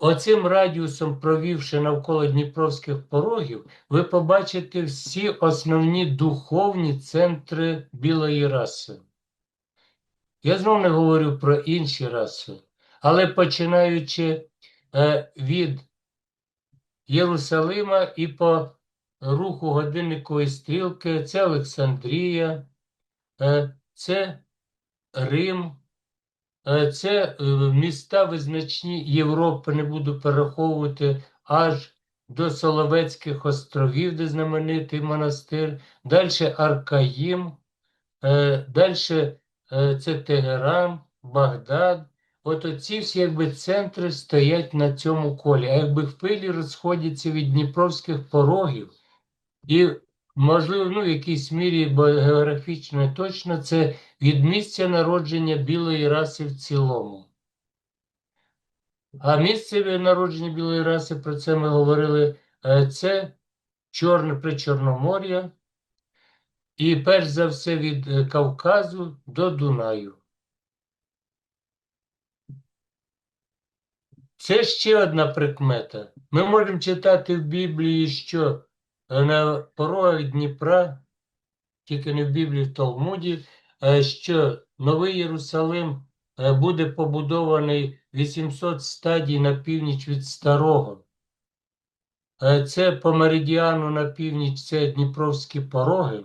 оцим радіусом, провівши навколо Дніпровських порогів, ви побачите всі основні духовні центри білої раси. Я знову не говорю про інші раси, але починаючи е, від Єрусалима і по руху годинникової стрілки, це Олександрія, е, це Рим, це е, міста визначні Європи, не буду перераховувати, аж до Соловецьких островів, де знаменитий монастир, далі Аркаїм, е, далі це Тегеран, Багдад. От оці всі якби центри стоять на цьому колі, а якби хвилі розходяться від Дніпровських порогів, і, можливо, ну, в якійсь мірі, географічно точно, це від місця народження білої раси в цілому. А місце народження білої раси, про це ми говорили, е, це Чорне Причорномор'я, і перш за все від е, Кавказу до Дунаю. Це ще одна прикмета. Ми можемо читати в Біблії, що на порогах Дніпра, тільки не в Біблії, в Талмуді, е, що Новий Єрусалим е, буде побудований 800 стадій на північ від Старого. Це по меридіану на північ це Дніпровські пороги.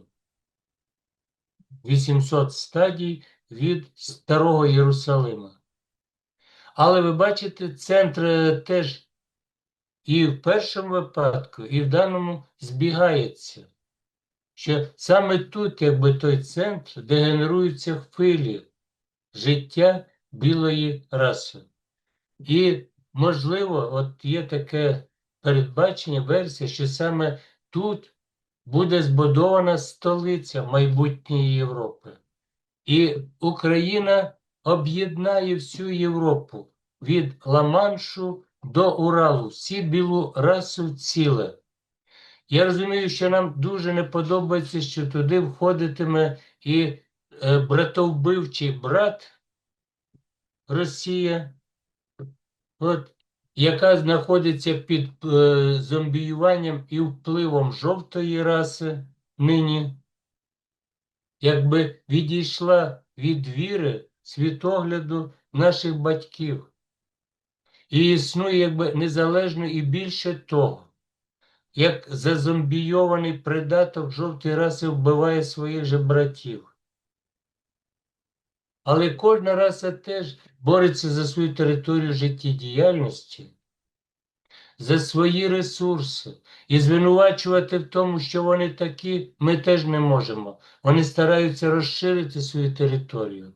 800 стадій від Старого Єрусалима. Але ви бачите, центр теж і в першому випадку, і в даному збігається, що саме тут, якби той центр, де генеруються хвилі життя білої раси. І, можливо, от є таке передбачення, версія, що саме тут буде збудована столиця майбутньої Європи. І Україна об'єднає всю Європу від Ла-Маншу до Уралу, всі білу расу ціле. Я розумію, що нам дуже не подобається, що туди входитиме і е, братовбивчий брат Росія, от, яка знаходиться під е, зомбіюванням і впливом жовтої раси нині, якби відійшла від віри світогляду наших батьків. І існує якби незалежно і більше того, як зазомбійований придаток жовтої раси вбиває своїх же братів. Але кожна раса теж бореться за свою територію життєдіяльності, за свої ресурси. І звинувачувати в тому, що вони такі, ми теж не можемо. Вони стараються розширити свою територію.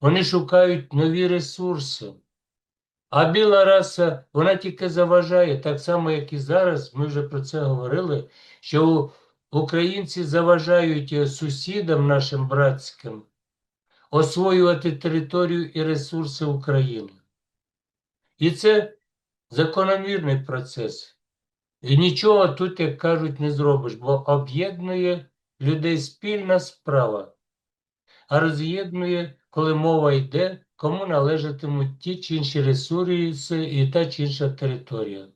Вони шукають нові ресурси. А біла раса, вона тільки заважає, так само, як і зараз, ми вже про це говорили, що українці заважають е, сусідам нашим братським освоювати територію і ресурси України. І це закономірний процес. І нічого тут, як кажуть, не зробиш, бо об'єднує людей спільна справа, а роз'єднує коли мова йде, кому належатимуть ті чи інші ресурси і та чи інша територія.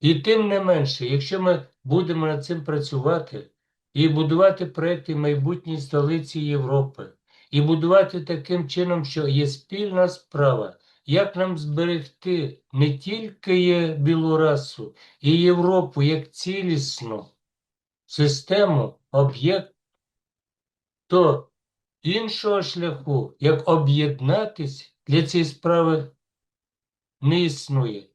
І тим не менше, якщо ми будемо над цим працювати і будувати проекти майбутньої столиці Європи, і будувати таким чином, що є спільна справа, як нам зберегти не тільки є білу расу, і Європу як цілісну систему, об'єкт, то Іншого шляху, як об'єднатись для цієї справи, не існує.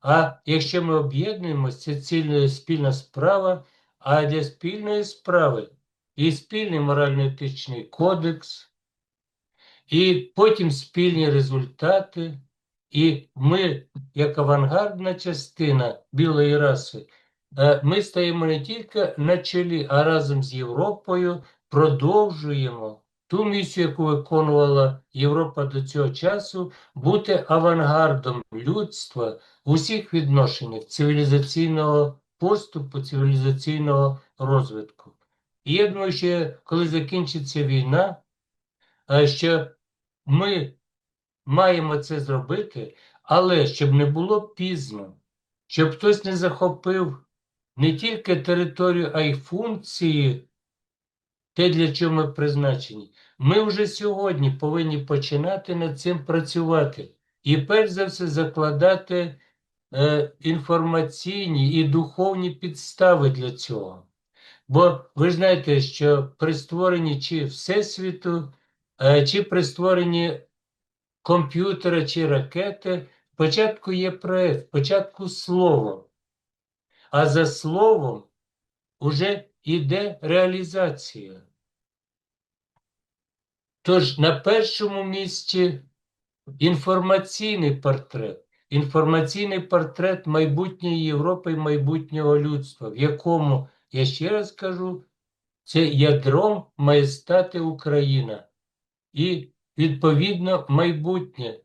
А якщо ми об'єднуємося, це цільна спільна справа, а для спільної справи і спільний морально-етичний кодекс, і потім спільні результати. І ми, як авангардна частина білої раси, е, ми стаємо не тільки на чолі, а разом з Європою продовжуємо ту місію, яку виконувала Європа до цього часу, бути авангардом людства в усіх відношеннях цивілізаційного поступу, цивілізаційного розвитку. І я думаю, що коли закінчиться війна, що ми маємо це зробити, Але щоб не було пізно, щоб хтось не захопив не тільки територію, а й функції, те, для чого ми призначені. Ми вже сьогодні повинні починати над цим працювати. І перш за все закладати е, інформаційні і духовні підстави для цього. Бо ви знаєте, що при створенні чи Всесвіту, е, чи при створенні комп'ютера чи ракети, спочатку є проект, спочатку слово, а за словом вже йде реалізація. Тож на першому місці інформаційний портрет, інформаційний портрет майбутньої Європи і майбутнього людства, в якому, я ще раз кажу, це ядром має стати Україна і, відповідно, майбутнє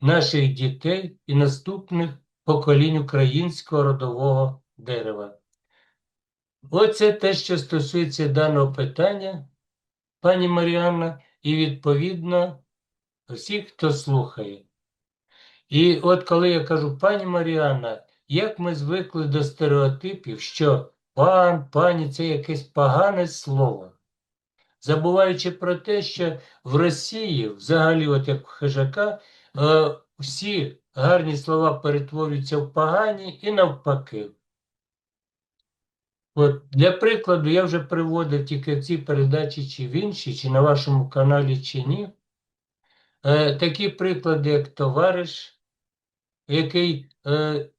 наших дітей і наступних поколінь українського родового дерева. Оце те, що стосується даного питання, пані Маріанна, і відповідно всіх, хто слухає. І от коли я кажу, пані Маріанна, як ми звикли до стереотипів, що пан, пані це якесь погане слово, забуваючи про те, що в Росії, взагалі, от як в хижака, е, всі гарні слова перетворюються в погані і навпаки. От Для прикладу, я вже приводив тільки в цій передачі, чи в іншій, чи на вашому каналі, чи ні. Е, Такі приклади, як товариш, який е,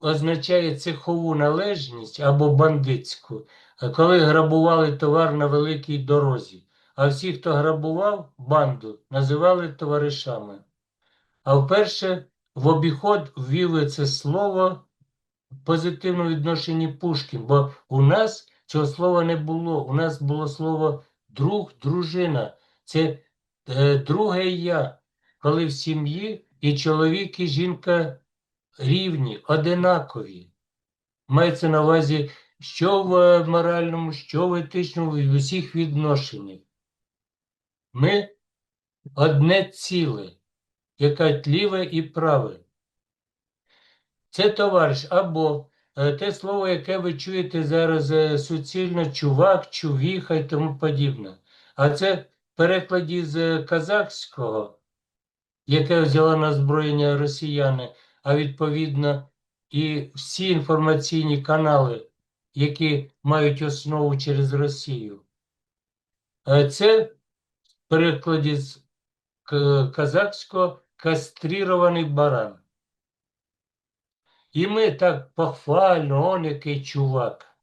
означає цехову належність або бандитську, коли грабували товар на великій дорозі. А всі, хто грабував банду, називали товаришами. А вперше в обіход ввіли це слово позитивному відношенні Пушкін, бо у нас цього слова не було. У нас було слово друг, дружина. Це е, друге я, коли в сім'ї і чоловік, і жінка рівні, одинакові. Мається на увазі, що в моральному, що в етичному, в усіх відношеннях. Ми одне ціле, яке тліве і праве. Це товариш або е, те слово, яке ви чуєте зараз е, суцільно чувак, чувіха і тому подібне. А це в перекладі з казахського, яке взяла на зброєння росіяни, а відповідно і всі інформаційні канали, які мають основу через Росію. Е, Це перекладі з казахського кастрірований баран. І ми так похвально, он який чувак.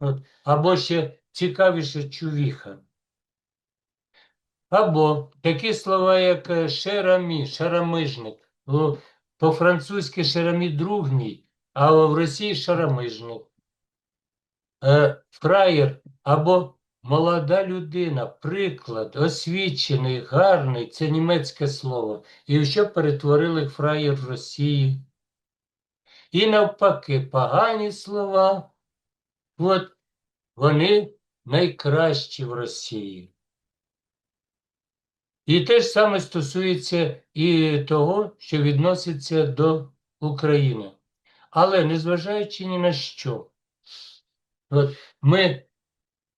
От. Або ще цікавіше чувіха. Або такі слова, як е, шерамі, шарамижник. Ну, По-французьки шерамі друг мій, а в Росії шарамижник. Е, фраєр або молода людина, приклад, освічений, гарний це німецьке слово. І що перетворили фраєр в Росії? І навпаки, погані слова, от вони найкращі в Росії. І те ж саме стосується і того, що відноситься до України. Але незважаючи ні на що, от ми,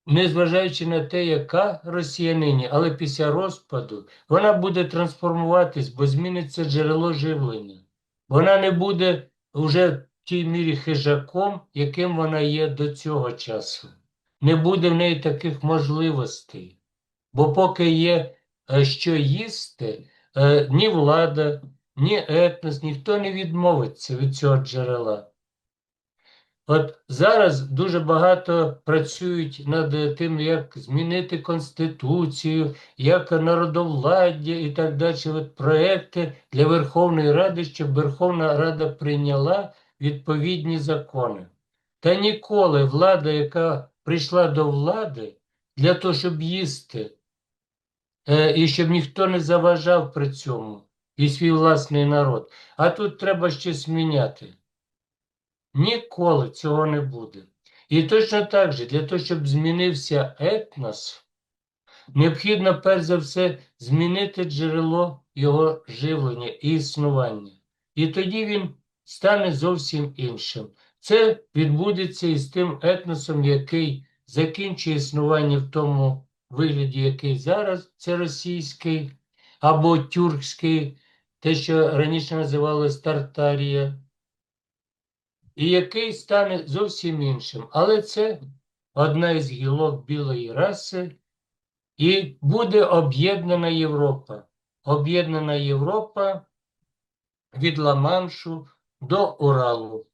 незважаючи на те, яка Росія нині, але після розпаду вона буде трансформуватись, бо зміниться джерело живлення. Вона не буде вже в тій мірі хижаком, яким вона є до цього часу. Не буде в неї таких можливостей. Бо поки є е, що їсти, е, ні влада, ні етнос, ніхто не відмовиться від цього джерела. От зараз дуже багато працюють над тим, як змінити Конституцію, як народовладдя і так далі. От проекти для Верховної Ради, щоб Верховна Рада прийняла відповідні закони. Та ніколи влада, яка прийшла до влади для того, щоб їсти, е, і щоб ніхто не заважав при цьому, і свій власний народ. А тут треба щось міняти. Ніколи цього не буде. І точно так же, для того, щоб змінився етнос, необхідно перш за все змінити джерело його живлення і існування. І тоді він стане зовсім іншим. Це відбудеться із тим етносом, який закінчує існування в тому вигляді, який зараз, це російський або тюркський, те, що раніше називалось Тартарія, і який стане зовсім іншим. Але це одна із гілок білої раси, і буде об'єднана Європа. Об'єднана Європа від Ла-Маншу до Уралу.